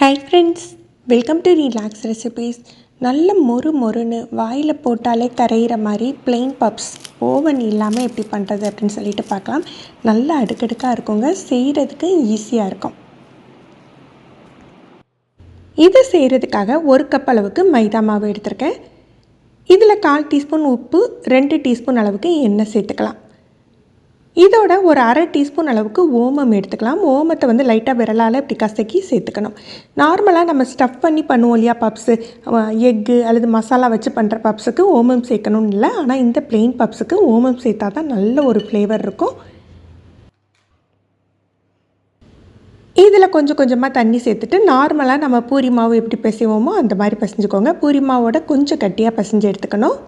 Hi friends welcome to relax recipes நல்ல மொறு மொறுன்னு வாயில் போட்டாலே கரையிற மாதிரி பிளெயின் பப்ஸ் ஓவன் இல்லாமல் எப்படி பண்ணுறது அப்படின்னு சொல்லிட்டு பார்க்கலாம். நல்லா அடுக்கடுக்காக இருக்குங்க. செய்கிறதுக்கு ஈஸியாக இருக்கும். இதை செய்கிறதுக்காக ஒரு கப் அளவுக்கு மைதா மாவு எடுத்திருக்கேன். இதில் கால் டீஸ்பூன் உப்பு ரெண்டு டீஸ்பூன் அளவுக்கு எண்ணெய் சேர்த்துக்கலாம். இதோட ஒரு அரை டீஸ்பூன் அளவுக்கு ஓமம் எடுத்துக்கலாம். ஓமத்தை வந்து லைட்டாக விரலால் இப்படி கசக்கி சேர்த்துக்கணும். நார்மலாக நம்ம ஸ்டஃப் பண்ணி பண்ணுவோம் இல்லையா பப்ஸு எக்கு அல்லது மசாலா வச்சு பண்ணுற பப்ஸுக்கு ஓமம் சேர்க்கணும்னு இல்லை. ஆனால் இந்த பிளெயின் பப்ஸுக்கு ஓமம் சேர்த்தா தான் நல்ல ஒரு ஃப்ளேவர் இருக்கும். இதில் கொஞ்சம் கொஞ்சமாக தண்ணி சேர்த்துட்டு நார்மலாக நம்ம பூரி மாவு எப்படி பிசைவோமோ அந்த மாதிரி பிசைஞ்சுக்கோங்க. பூரி மாவோட கொஞ்சம் கட்டியாக பிசைஞ்சு எடுத்துக்கணும்.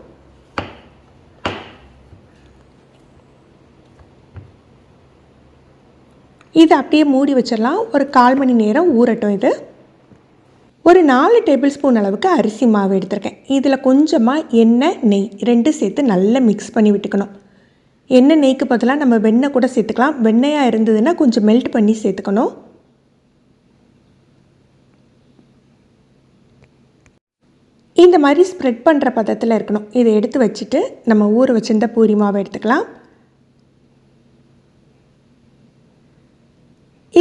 இது அப்படியே மூடி வச்சிடலாம். ஒரு கால் மணி நேரம் ஊறட்டும் இது. ஒரு நாலு டேபிள் ஸ்பூன் அளவுக்கு அரிசி மாவு எடுத்திருக்கேன். இதில் கொஞ்சமாக எண்ணெய் நெய் ரெண்டும் சேர்த்து நல்லா மிக்ஸ் பண்ணி விட்டுக்கணும். எண்ணெய் நெய்க்கு பதிலாக நம்ம வெண்ணெய் கூட சேர்த்துக்கலாம். வெண்ணெயாக இருந்ததுன்னா கொஞ்சம் மெல்ட் பண்ணி சேர்த்துக்கணும். இந்த மாதிரி ஸ்ப்ரெட் பண்ணுற பதத்தில் இருக்கணும். இதை எடுத்து வச்சுட்டு நம்ம ஊற வச்சிருந்த பூரி மாவை எடுத்துக்கலாம்.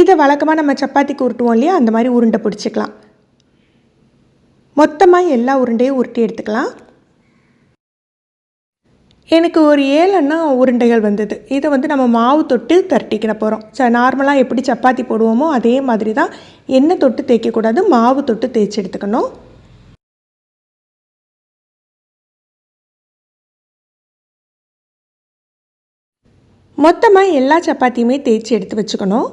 இதை வழக்கமாக நம்ம சப்பாத்திக்கு உருட்டுவோம் இல்லையா? அந்த மாதிரி உருண்டை பிடிச்சிக்கலாம். மொத்தமாக எல்லா உருண்டையும் உருட்டி எடுத்துக்கலாம். எனக்கு ஒரு ஏழெண்ணா உருண்டைகள் வந்தது. இதை வந்து நம்ம மாவு தொட்டு தரட்டிக்கிற போகிறோம் ச நார்மலாக எப்படி சப்பாத்தி போடுவோமோ அதே மாதிரி தான் எண்ணெய் தொட்டு தேய்க்கக்கூடாது மாவு தொட்டு தேய்ச்சி எடுத்துக்கணும். மொத்தமாக எல்லா சப்பாத்தியுமே தேய்ச்சி எடுத்து வச்சுக்கணும்.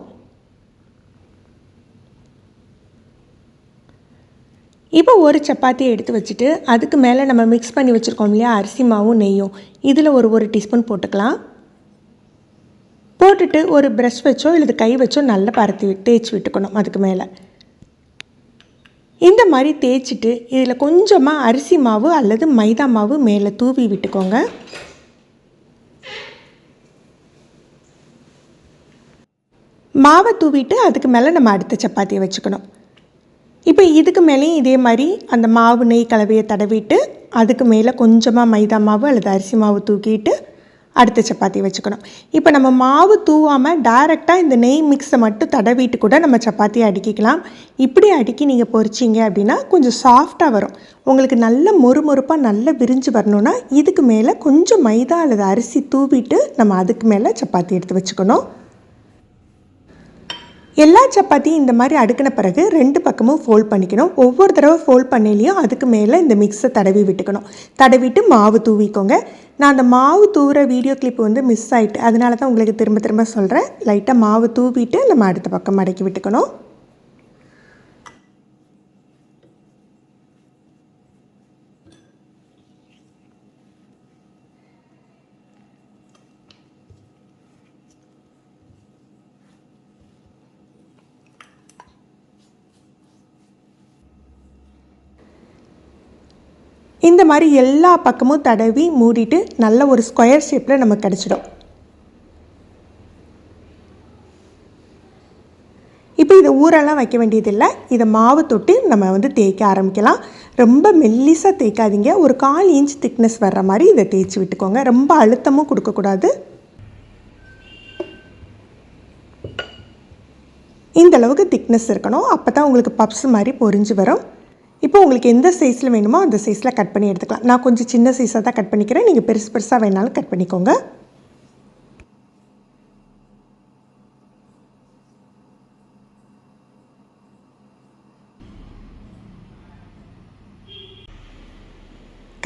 இப்போ ஒரு சப்பாத்தியை எடுத்து வச்சுட்டு அதுக்கு மேலே நம்ம மிக்ஸ் பண்ணி வச்சுருக்கோம் இல்லையா? அரிசி மாவும் நெய்யும். இதில் ஒரு ஒரு டீஸ்பூன் போட்டுக்கலாம். போட்டுட்டு ஒரு ப்ரஷ் வச்சோ இல்லை கை வச்சோ நல்லா பரத்தி தேய்ச்சி விட்டுக்கணும் அதுக்கு மேலே. இந்த மாதிரி தேய்ச்சிட்டு இதில் கொஞ்சமாக அரிசி மாவு அல்லது மைதா மாவு மேலே தூவி விட்டுக்கோங்க. மாவை தூவிட்டு அதுக்கு மேலே நம்ம அடுத்த சப்பாத்தியை வச்சுக்கணும். இப்போ இதுக்கு மேலேயும் இதே மாதிரி அந்த மாவு நெய் கலவையை தடவிட்டு அதுக்கு மேலே கொஞ்சமாக மைதா மாவு அல்லது அரிசி மாவு தூக்கிட்டு அடுத்த சப்பாத்தி வச்சுக்கணும். இப்போ நம்ம மாவு தூவாமல் டைரெக்டாக இந்த நெய் மிக்ஸை மட்டும் தடவிட்டு கூட நம்ம சப்பாத்தியை அடுக்கிக்கலாம். இப்படி அடுக்கி நீங்கள் பொறிச்சிங்க அப்படின்னா கொஞ்சம் சாஃப்டாக வரும். உங்களுக்கு நல்ல மொறுமொறுப்பாக நல்லா விரிஞ்சு வரணும்னா இதுக்கு மேலே கொஞ்சம் மைதா அல்லது அரிசி தூவிட்டு நம்ம அதுக்கு மேலே சப்பாத்தி எடுத்து வச்சுக்கணும். எல்லா சப்பாத்தியும் இந்த மாதிரி அடுக்கின பிறகு ரெண்டு பக்கமும் ஃபோல்ட் பண்ணிக்கணும். ஒவ்வொரு தடவை ஃபோல்ட் பண்ணிலையும் அதுக்கு மேலே இந்த மிக்ஸை தடவி விட்டுக்கணும். தடவிட்டு மாவு தூவிக்கோங்க. நான் அந்த மாவு தூவுற வீடியோ கிளிப் வந்து மிஸ் ஆகிட்டு அதனால தான் உங்களுக்கு திரும்ப திரும்ப சொல்கிறேன் லைட்டாக மாவு தூவிட்டு நம்ம அடுத்த பக்கம் மடக்கி விட்டுக்கணும். இந்த மாதிரி எல்லா பக்கமும் தடவி மூடிட்டு நல்ல ஒரு ஸ்கொயர் ஷேப்பில் நமக்கு கிடச்சிடும். இப்போ இதை ஊரெல்லாம் வைக்க வேண்டியதில்லை. இதை மாவு தொட்டு நம்ம வந்து தேய்க்க ஆரம்பிக்கலாம். ரொம்ப மெல்லிசாக தேய்க்காதீங்க. ஒரு கால் இன்ச் திக்னஸ் வர்ற மாதிரி இதை தேய்ச்சி விட்டுக்கோங்க. ரொம்ப அழுத்தமும் கொடுக்கக்கூடாது. இந்த அளவுக்கு திக்னஸ் இருக்கணும். அப்போ தான் உங்களுக்கு பப்ஸ் மாதிரி பொரிஞ்சு வரும். இப்போ உங்களுக்கு எந்த சைஸில் வேணுமோ அந்த சைஸில் கட் பண்ணி எடுத்துக்கலாம். நான் கொஞ்சம் சின்ன சைஸாக தான் கட் பண்ணிக்கிறேன். நீங்கள் பெருசு பெருசாக வேணாலும் கட் பண்ணிக்கோங்க.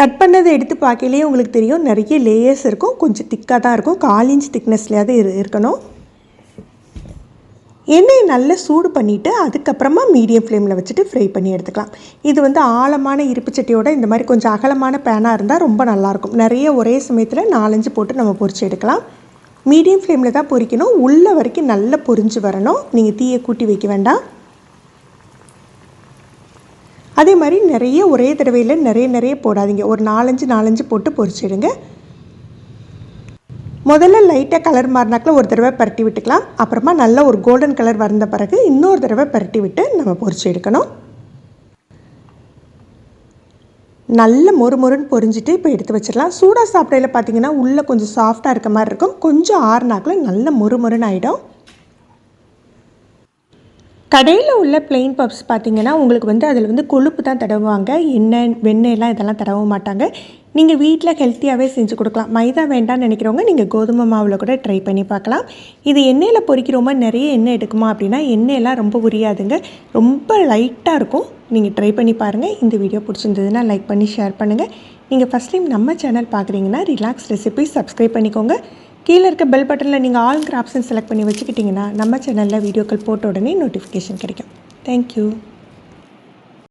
கட் பண்ணதை எடுத்து பார்க்கலையே உங்களுக்கு தெரியும் நிறைய லேயர்ஸ் இருக்கும். கொஞ்சம் திக்காக தான் இருக்கும். கால் இன்ச் திக்னஸ்லையாவது இருக்கணும். எண்ணெயை நல்லா சூடு பண்ணிவிட்டு அதுக்கப்புறமா மீடியம் ஃப்ளேமில் வச்சுட்டு ஃப்ரை பண்ணி எடுத்துக்கலாம். இது வந்து ஆழமான இருப்பு சட்டியோட இந்த மாதிரி கொஞ்சம் அகலமான பேனாக இருந்தால் ரொம்ப நல்லாயிருக்கும். நிறைய ஒரே சமயத்தில் நாலஞ்சு போட்டு நம்ம பொரிச்சு எடுக்கலாம். மீடியம் ஃப்ளேமில் தான் பொரிக்கணும். உள்ள வரைக்கும் நல்லா பொரிஞ்சு வரணும். நீங்கள் தீயை கூட்டி வைக்க வேண்டாம். அதே மாதிரி நிறைய ஒரே தடவையில் நிறைய நிறைய போடாதீங்க. ஒரு நாலஞ்சு நாலஞ்சு போட்டு பொறிச்சிடுங்க முதல்ல லைட்டாக கலர் மாறினாக்கில் ஒரு தடவை பரட்டி விட்டுக்கலாம். அப்புறமா நல்ல ஒரு கோல்டன் கலர் வந்த பிறகு இன்னொரு தடவை பரட்டி விட்டு நம்ம பொறிச்சு எடுக்கணும். நல்ல மொறு மொறுன்னு பொரிஞ்சிட்டு இப்போ எடுத்து வச்சிடலாம். சூடாக சாப்பிடையில் பார்த்தீங்கன்னா உள்ளே கொஞ்சம் சாஃப்டாக இருக்க மாதிரி இருக்கும். கொஞ்சம் ஆறுனாக்கில் நல்ல மொறு மொறுன்னு ஆகிடும் கடையில் உள்ள பிளெயின் பப்ஸ் பார்த்தீங்கன்னா உங்களுக்கு வந்து அதில் வந்து கொழுப்பு தான் தடவுவாங்க. எண்ணெய் வெண்ணெய்லாம் இதெல்லாம் தடவ மாட்டாங்க. நீங்கள் வீட்டில் ஹெல்த்தியாகவே செஞ்சு கொடுக்கலாம். மைதா வேண்டாம்னு நினைக்கிறவங்க நீங்கள் கோதுமை மாவில் கூட ட்ரை பண்ணி பார்க்கலாம். இது எண்ணெயில் பொறிக்கிறோமா நிறைய எண்ணெய் எடுக்குமா அப்படின்னா எண்ணெயெல்லாம் ரொம்ப உரியாதுங்க. ரொம்ப லைட்டாக இருக்கும். நீங்கள் ட்ரை பண்ணி பாருங்கள் இந்த வீடியோ பிடிச்சிருந்ததுன்னா லைக் பண்ணி ஷேர் பண்ணுங்கள் நீங்கள் ஃபஸ்ட் டைம் நம்ம சேனல் பார்க்குறீங்கன்னா ரிலாக்ஸ் ரெசிபி சப்ஸ்கிரைப் பண்ணிக்கோங்க. கீழே இருக்க பெல் பட்டனில் நீங்கள் ஆல்ங்கிற ஆப்ஷன் செலக்ட் பண்ணி வச்சுக்கிட்டிங்கன்னா நம்ம சேனலில் வீடியோக்கள் போட்ட உடனே நோட்டிஃபிகேஷன் கிடைக்கும். தேங்க்யூ